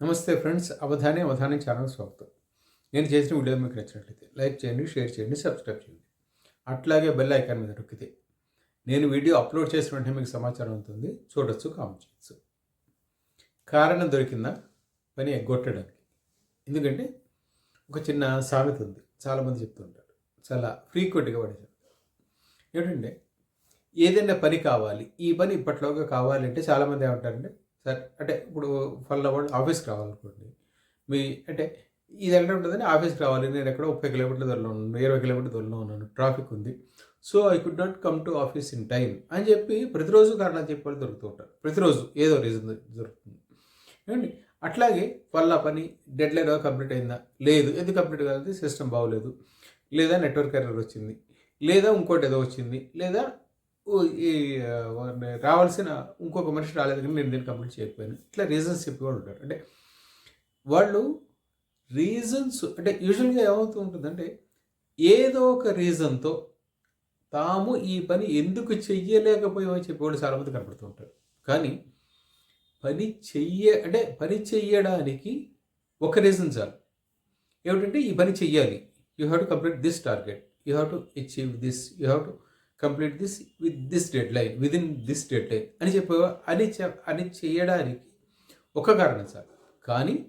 నమస్తే friends Avadhani Avadhani channel స్వాగతం. నేను చేసిన వీడియో మీకు నచ్చినట్లయితే లైక్ చేయండి షేర్ చేయండి సబ్స్క్రైబ్ చేయండి. అట్లాగే బెల్ ఐకాన్ మీద నొక్కితే నేను వీడియో అప్లోడ్ చేసిన వెంటనే మీకు సమాచారం అవుతుంది చూడొచ్చు కామెంట్ చేయొచ్చు. కారణం దొరికిందా? పని ఎగ్గొట్టడానికి. ఎందుకంటే ఒక చిన్న సామెత ఉంది. చాలామంది చెప్తుంటారు. చాలా ఫ్రీక్వెంట్గా వాడే చెప్తారు ఏంటంటే ఏదైనా పని కావాలి. ఈ పని ఇప్పట్లోగా కావాలంటే చాలామంది ఏమంటారంటే సార్ అంటే ఇప్పుడు ఫలానా వాళ్ళు ఆఫీస్కి రావాలనుకోండి మీ అంటే ఇది ఎక్కడ ఉంటుందని ఆఫీస్కి రావాలి నేను ఎక్కడో ముప్పై కిలోమీటర్ల దూరంలో ఉన్నాను ఇరవై కిలోమీటర్ల దూరంలో ఉన్నాను ట్రాఫిక్ ఉంది. So I could not come to office in time అని చెప్పి ప్రతిరోజు కారణాలు చెప్పాలి దొరుకుతూ ఉంటారు. ప్రతిరోజు ఏదో రీజన్ దొరుకుతుంది. ఏమండి? అట్లాగే వాళ్ళ పని డెడ్ లైన్ కంప్లీట్ అయిందా? లేదు. ఎందుకు కంప్లీట్ కాలేదు? సిస్టమ్ బాగోలేదు. లేదా నెట్వర్క్ ఎర్రర్ వచ్చింది. లేదా ఇంకోటి ఏదో వచ్చింది. లేదా ఈ రావాల్సిన ఇంకొక మనిషి రాలేదు కానీ నేను దీన్ని కంప్లీట్ చేయకపోయాను. ఇట్లా రీజన్స్ చెప్పి కూడా ఉంటారు. అంటే వాళ్ళు రీజన్స్ అంటే యూజువల్గా ఏమవుతూ ఉంటుందంటే ఏదో ఒక రీజన్తో తాము ఈ పని ఎందుకు చెయ్యలేకపోయామో చెప్పేవాళ్ళు చాలామంది కనపడుతూ ఉంటారు. కానీ పని చెయ్య అంటే పని చెయ్యడానికి ఒక రీజన్ చాలు. ఏమిటంటే ఈ పని చెయ్యాలి. You have to complete this target you have to achieve this you have to complete this with this deadline within this deadline అని చెప్పేవా? అని చె- అని చేయడానికి ఒక కారణం సార్ కానీ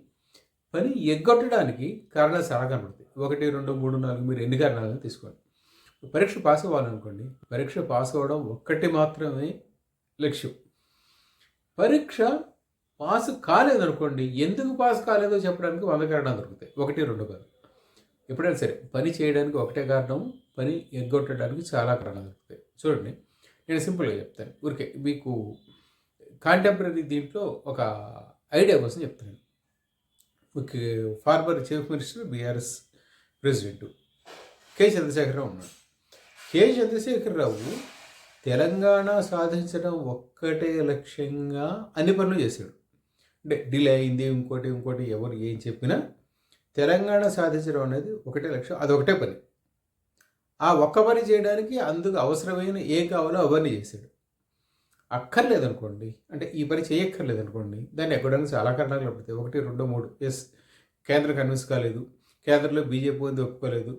పని ఎగ్గొట్టడానికి కారణాలు చాలా కనబడతాయి. ఒకటి రెండు మూడు నాలుగు మీరు ఎన్ని కారణాలను తీసుకోండి పరీక్ష పాస్ అవ్వాలనుకోండి పరీక్ష పాస్ అవ్వడం ఒక్కటి మాత్రమే లక్ష్యం. పరీక్ష పాస్ కాలేదనుకోండి ఎందుకు పాస్ కాలేదో చెప్పడానికి వంద కారణాలు దొరుకుతాయి. ఒకటి రెండు కాదు ఎప్పుడైనా సరే పని చేయడానికి ఒకటే కారణం పని ఎగ్గొట్టడానికి చాలా కారణాలు దొరుకుతాయి. చూడండి నేను సింపుల్గా చెప్తాను. ఊరికే మీకు కాంటెంపరీ దీంట్లో ఒక ఐడియా కోసం చెప్తాను మీకు former chief minister BRS president K Chandrasekhar Rao ఉన్నాడు. కె చంద్రశేఖరరావు తెలంగాణ సాధించడం ఒక్కటే లక్ష్యంగా అన్ని పనులు చేశాడు. అంటే డిలే అయింది ఇంకోటి ఇంకోటి ఎవరు ఏం చెప్పినా తెలంగాణ సాధించడం అనేది ఒకటే లక్ష్యం అదొకటే పని. ఆ ఒక్క పని చేయడానికి అందుకు అవసరమైన ఏ కావాలో అవన్నీ చేశాడు. అక్కర్లేదనుకోండి అంటే ఈ పని చేయక్కర్లేదనుకోండి దాన్ని ఎక్కడానికి చాలా కారణాలు పడతాయి ఒకటి రెండు మూడు. ఎస్ కేంద్రం కన్విన్స్ కాలేదు కేంద్రంలో బీజేపీ ఉంది ఒప్పుకోలేదు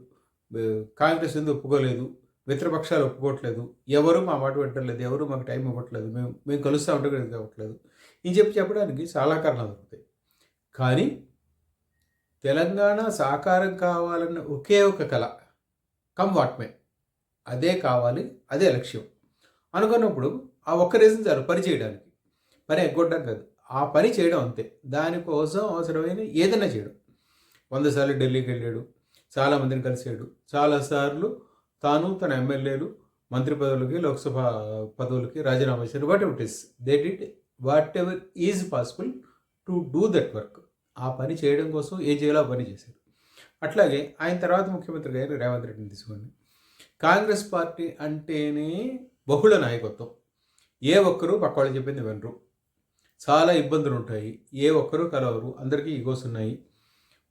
కాంగ్రెస్ ఉంది ఒప్పుకోలేదు మిత్రపక్షాలు ఒప్పుకోవట్లేదు ఎవరు మా మాట వింటలేదు ఎవరు మాకు టైం ఇవ్వట్లేదు మేము మేము కలుస్తూ ఉంటే కావట్లేదు అవ్వట్లేదు. ఇది చెప్పి చెప్పడానికి చాలా కారణాలు దొరుకుతాయి కానీ తెలంగాణ సాకారం కావాలన్న ఒకే ఒక కళ కమ్ వాట్మే అదే కావాలి అదే లక్ష్యం. అనుకున్నప్పుడు ఆ ఒక్క రీజన్ చాలు పని చేయడానికి. పని ఎగ్గొట్టడం కాదు. ఆ పని చేయడం అంతే. దానికోసం అవసరమైన ఏదైనా చేయడం. వంద సార్లు ఢిల్లీకి వెళ్ళాడు చాలామందిని కలిసాడు చాలాసార్లు తాను తన ఎమ్మెల్యేలు మంత్రి పదవులకి లోక్సభ పదవులకి రాజీనామా చేశారు. Whatever is they did whatever is possible to do that work ఆ పని చేయడం కోసం ఏం చేయాలో ఆ పని చేశారు. అట్లాగే ఆయన తర్వాత ముఖ్యమంత్రి గారు రేవంత్ రెడ్డిని తీసుకోండి. కాంగ్రెస్ పార్టీ అంటేనే బహుళ నాయకత్వం. ఏ ఒక్కరూ పక్క వాళ్ళు చెప్పింది వినరు. చాలా ఇబ్బందులు ఉంటాయి ఏ ఒక్కరూ కలవరు. అందరికీ ఈగోస్ ఉన్నాయి.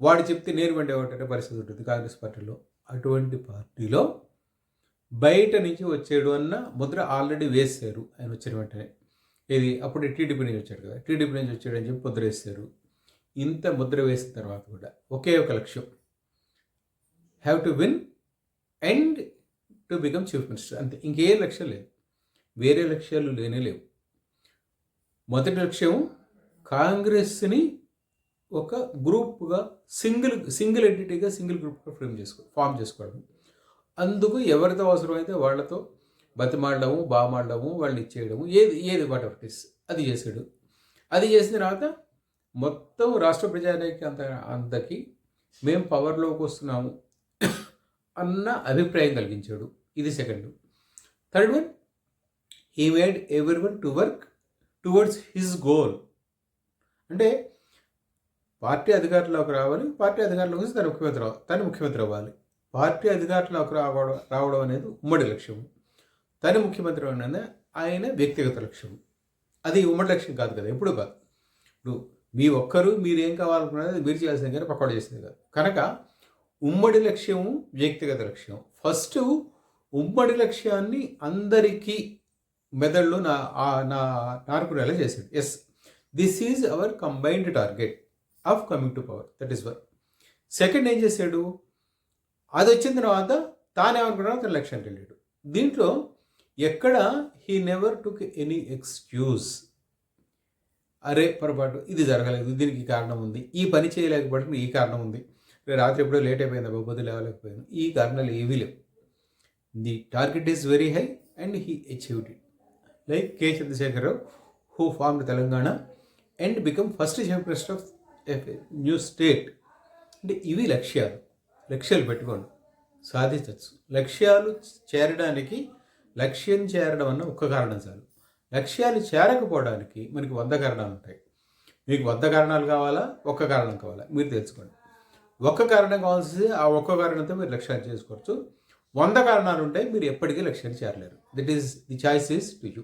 వాడు చెప్తే నేను వెంటే పరిస్థితి ఉంటుంది కాంగ్రెస్ పార్టీలో. అటువంటి పార్టీలో బయట నుంచి వచ్చాడు అన్న ముద్ర ఆల్రెడీ వేశారు. ఆయన వచ్చిన వెంటనే. ఇది అప్పుడు టీడీపీ నుంచి వచ్చాడు కదా. టీడీపీ నుంచి వచ్చాడు అని చెప్పి ముద్ర వేశారు. ఇంత ముద్ర వేసిన తర్వాత కూడా ఒకే ఒక లక్ష్యం. Have to win and to become chief minister అంతే. ఇంకే లక్ష్యం లేదు. వేరే లక్ష్యాలు లేనే లేవు. మొదటి లక్ష్యం కాంగ్రెస్ని ఒక గ్రూప్గా సింగిల్ సింగిల్ ఎంటిటీగా సింగిల్ గ్రూప్గా ఫ్రేమ్ చేసుకో ఫామ్ చేసుకోవడం అందుకు ఎవరితో అవసరమైతే వాళ్ళతో బతిమాడము బామాడము వాళ్ళని ఇచ్చేయడము ఏది ఏది వాట్ ఎవర్ ఇస్ అది చేశాడు అది చేసిన తర్వాత మొత్తం రాష్ట్ర ప్రజానికి అంత అంతకి మేము పవర్లోకి వస్తున్నాము. అన్న అభిప్రాయం కలిగించాడు. ఇది second. Third one he made every one to work towards his goal అంటే పార్టీ అధికారంలోకి రావాలి పార్టీ అధికారంలోకి వస్తే తను ముఖ్యమంత్రి అవ్వాలి తను ముఖ్యమంత్రి అవ్వాలి. పార్టీ అధికారంలోకి రావడం రావడం అనేది ఉమ్మడి లక్ష్యం తను ముఖ్యమంత్రి అనేది ఆయన వ్యక్తిగత లక్ష్యం అది ఉమ్మడి లక్ష్యం కాదు కదా ఎప్పుడు కాదు. ఇప్పుడు మీ ఒక్కరు మీరు ఏం కావాలనుకున్నది మీరు చేయాల్సింది కానీ పక్కవాడు చేసింది కాదు. కనుక ఉమ్మడి లక్ష్యము వ్యక్తిగత లక్ష్యం ఫస్ట్ ఉమ్మడి లక్ష్యాన్ని అందరికీ మెదడులో నా ఆ- నా నార్కునేలా చేశాడు yes this is our combined target of coming to power that is one second ఏం చేశాడు అది వచ్చిన తర్వాత తానేమనుకున్నాడు తన లక్ష్యానికి వెళ్ళాడు దీంట్లో ఎక్కడ he never took any excuse అరే పొరపాటు ఇది జరగలేదు దీనికి ఈ కారణం ఉంది. ఈ పని చేయలేకపోవడానికి ఈ కారణం ఉంది. రాత్రి ఎప్పుడో లేట్ అయిపోయింది బాబోదు లేవలేకపోయాను. ఈ కారణాలు ఏవీ లేవు. The target is very high and he achieved it. Like K Chandrasekhar Rao who formed Telangana and become first chief minister of new state. అంటే ఇవి లక్ష్యాలు. లక్ష్యాలు పెట్టుకోండి. సాధించవచ్చు లక్ష్యాలు చేరడానికి లక్ష్యం చేరడం అన్న ఒక్క కారణం చాలు. లక్ష్యాలు చేరకపోవడానికి మనకి వంద కారణాలు ఉంటాయి. మీకు వంద కారణాలు కావాలా? ఒక్క కారణం కావాలా? మీరు తెలుసుకోండి. ఒక్క కారణం కావాల్సి ఆ ఒక్క కారణంతో మీరు లక్ష్యాన్ని చేసుకోవచ్చు. వంద కారణాలు ఉంటాయి మీరు ఎప్పటికీ లక్ష్యాన్ని చేరలేరు. That is the choice is to you